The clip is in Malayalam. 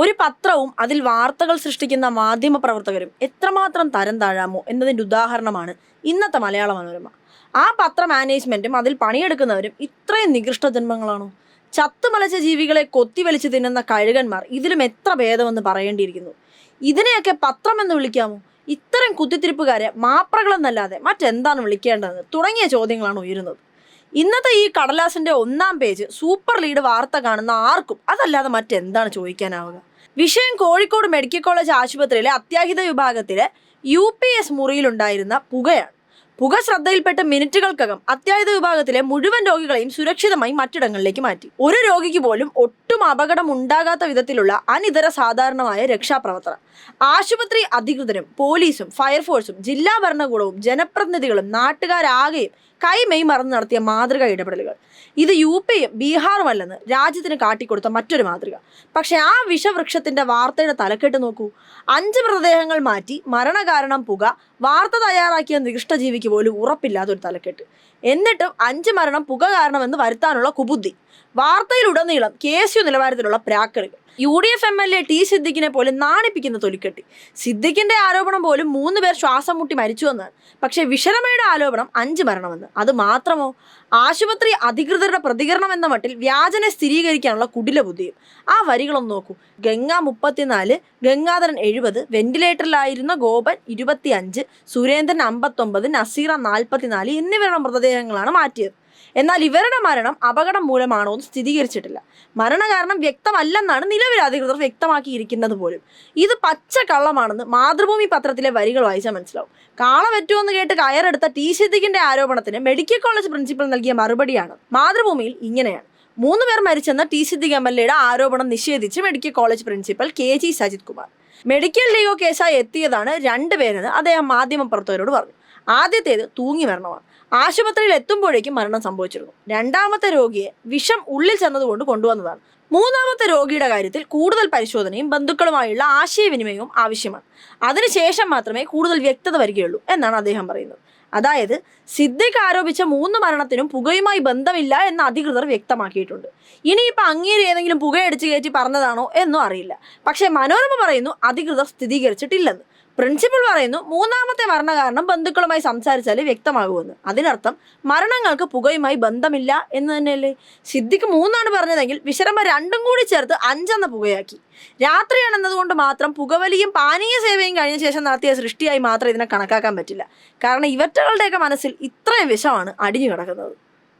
ഒരു പത്രവും അതിൽ വാർത്തകൾ സൃഷ്ടിക്കുന്ന മാധ്യമ പ്രവർത്തകരും എത്രമാത്രം തരം താഴാമോ എന്നതിന്റെ ഉദാഹരണമാണ് ഇന്നത്തെ മലയാള മനോരമ. ആ പത്ര മാനേജ്മെന്റും അതിൽ പണിയെടുക്കുന്നവരും ഇത്രയും നികൃഷ്ട ജന്മങ്ങളാണോ? ചത്തുമലച്ച ജീവികളെ കൊത്തി കൊത്തിവലിച്ച് തിന്നുന്ന കഴുകന്മാർ ഇതിലും എത്ര ഭേദമെന്ന് പറയേണ്ടിയിരിക്കുന്നു? ഇതിനെയൊക്കെ പത്രമെന്ന് വിളിക്കാമോ? ഇത്തരം കുത്തിത്തിരിപ്പുകാരെ മാപ്രകളെന്നല്ലാതെ മറ്റെന്താണ് വിളിക്കേണ്ടതെന്ന് തുടങ്ങിയ ചോദ്യങ്ങളാണ് ഉയരുന്നത്. ഇന്നത്തെ ഈ കടലാസിന്റെ ഒന്നാം പേജ് സൂപ്പർ ലീഡ് വാർത്ത കാണുന്ന ആർക്കും അതല്ലാതെ മറ്റെന്താണ് ചോദിക്കാനാവുക? വിഷയം കോഴിക്കോട് മെഡിക്കൽ കോളേജ് ആശുപത്രിയിലെ അത്യാഹിത വിഭാഗത്തിലെ യു പി എസ് മുറിയിലുണ്ടായിരുന്ന പുകയാണ്. പുക ശ്രദ്ധയിൽപ്പെട്ട മിനിറ്റുകൾക്കകം അത്യാഹിത വിഭാഗത്തിലെ മുഴുവൻ രോഗികളെയും സുരക്ഷിതമായി മറ്റിടങ്ങളിലേക്ക് മാറ്റി. ഒരു രോഗിക്ക് പോലും ഒട്ടും അപകടം ഉണ്ടാകാത്ത വിധത്തിലുള്ള അനിതര സാധാരണമായ രക്ഷാപ്രവർത്തനം. ആശുപത്രി അധികൃതരും പോലീസും ഫയർഫോഴ്സും ജില്ലാ ഭരണകൂടവും ജനപ്രതിനിധികളും നാട്ടുകാരാകെയും കൈമെയ് മറന്ന് നടത്തിയ മാതൃക ഇടപെടലുകൾ. ഇത് യു പിയും ബീഹാറും അല്ലെന്ന് രാജ്യത്തിന് കാട്ടിക്കൊടുത്ത മറ്റൊരു മാതൃക. പക്ഷെ ആ വിഷവൃക്ഷത്തിന്റെ വാർത്തയുടെ തലക്കെട്ട് നോക്കൂ. അഞ്ച് മൃതദേഹങ്ങൾ മാറ്റി മരണകാരണം പുക വാർത്ത തയ്യാറാക്കിയ നികൃഷ്ടജീവിക്ക് പോലും ഉറപ്പില്ലാത്ത ഒരു തലക്കെട്ട്. എന്നിട്ടും അഞ്ച് മരണം പുക കാരണമെന്ന് വരുത്താനുള്ള കുബുദ്ധി. വാർത്തയിലുടനീളം കെ എസ് നിലവാരത്തിലുള്ള പ്രാക്കറുകൾ U D F M L A T സിദ്ദിഖിനെ പോലും നാണിപ്പിക്കുന്ന തൊലിക്കെട്ടി. സിദ്ദിഖിന്റെ ആരോപണം പോലും മൂന്ന് പേർ ശ്വാസം മുട്ടി മരിച്ചു എന്നാണ് പക്ഷേ വിശരമയുടെ ആരോപണം അഞ്ച് മരണമെന്ന്. അത് മാത്രമോ? ആശുപത്രി അധികൃതരുടെ പ്രതികരണം എന്ന മട്ടിൽ വ്യാജനെ സ്ഥിരീകരിക്കാനുള്ള കുടില ബുദ്ധിയും ആ വരികളൊന്ന് നോക്കൂ. ഗംഗ മുപ്പത്തിനാല് ഗംഗാധരൻ എഴുപത് വെന്റിലേറ്ററിലായിരുന്ന ഗോപൻ ഇരുപത്തിയഞ്ച് സുരേന്ദ്രൻ അമ്പത്തൊമ്പത് നസീറ നാൽപ്പത്തിനാല് എന്നിവരുടെ മൃതദേഹങ്ങളാണ് മാറ്റിയത്. എന്നാൽ ഇവരുടെ മരണം അപകടം മൂലമാണോ എന്ന് സ്ഥിരീകരിച്ചിട്ടില്ല. മരണകാരണം വ്യക്തമല്ലെന്നാണ് നിലവിൽ അധികൃതർ വ്യക്തമാക്കിയിരിക്കുന്നത് പോലും. ഇത് പച്ച കള്ളമാണെന്ന് മാതൃഭൂമി പത്രത്തിലെ വരികൾ വായിച്ചാൽ മനസ്സിലാവും. കാള പറ്റുമെന്ന് കേട്ട് കയറെടുത്ത ടി സിദ്ദിഖിന്റെ ആരോപണത്തിന് മെഡിക്കൽ കോളേജ് പ്രിൻസിപ്പൽ നൽകിയ മറുപടിയാണ്. മാതൃഭൂമിയിൽ ഇങ്ങനെയാണ്. മൂന്ന് പേർ മരിച്ചെന്ന ടി സിദ്ദിഖ് എം എൽ എയുടെ ആരോപണം നിഷേധിച്ച് medical college principal K G Sajith Kumar. Medical ലീഗോ കേസായി എത്തിയതാണ് രണ്ടുപേരെന്ന് അദ്ദേഹം മാധ്യമപ്രവർത്തകരോട് പറഞ്ഞു. ആദ്യത്തേത് തൂങ്ങി മരണമാണ്. ആശുപത്രിയിൽ എത്തുമ്പോഴേക്കും മരണം സംഭവിച്ചിരുന്നു. രണ്ടാമത്തെ രോഗിയെ വിഷം ഉള്ളിൽ ചെന്നതുകൊണ്ട് കൊണ്ടുവന്നതാണ്. മൂന്നാമത്തെ രോഗിയുടെ കാര്യത്തിൽ കൂടുതൽ പരിശോധനയും ബന്ധുക്കളുമായുള്ള ആശയവിനിമയവും ആവശ്യമാണ്. അതിനുശേഷം മാത്രമേ കൂടുതൽ വ്യക്തത വരികയുള്ളൂ എന്നാണ് അദ്ദേഹം പറയുന്നത്. അതായത് സിദ്ദിഖ് ആരോപിച്ച മൂന്ന് മരണത്തിനും പുകയുമായി ബന്ധമില്ല എന്ന് അധികൃതർ വ്യക്തമാക്കിയിട്ടുണ്ട്. ഇനിയിപ്പോൾ അങ്ങേര് ഏതെങ്കിലും പുകയടിച്ച് കയറ്റി പറഞ്ഞതാണോ എന്നും അറിയില്ല. പക്ഷേ മനോരമ പറയുന്നു അധികൃതർ സ്ഥിരീകരിച്ചിട്ടില്ലെന്ന്. പ്രിൻസിപ്പൽ പറയുന്നു മൂന്നാമത്തെ മരണകാരണം ബന്ധുക്കളുമായി സംസാരിച്ചാലേ വ്യക്തമാകുമെന്ന്. അതിനർത്ഥം മരണങ്ങൾക്ക് പുകയുമായി ബന്ധമില്ല എന്ന് തന്നെയല്ലേ? സിദ്ദിഖ് മൂന്നാണ് പറഞ്ഞതെങ്കിൽ വിശ്രമ രണ്ടും കൂടി ചേർത്ത് അഞ്ചെന്ന പുകയാക്കി. രാത്രിയാണെന്നതുകൊണ്ട് മാത്രം പുകവലിയും പാനീയ സേവയും കഴിഞ്ഞ ശേഷം നടത്തിയ സൃഷ്ടിയായി മാത്രം ഇതിനെ കണക്കാക്കാൻ പറ്റില്ല. കാരണം ഇവറ്റകളുടെയൊക്കെ മനസ്സിൽ ഇത്രയും വിഷമാണ് അടിഞ്ഞു കിടക്കുന്നത്.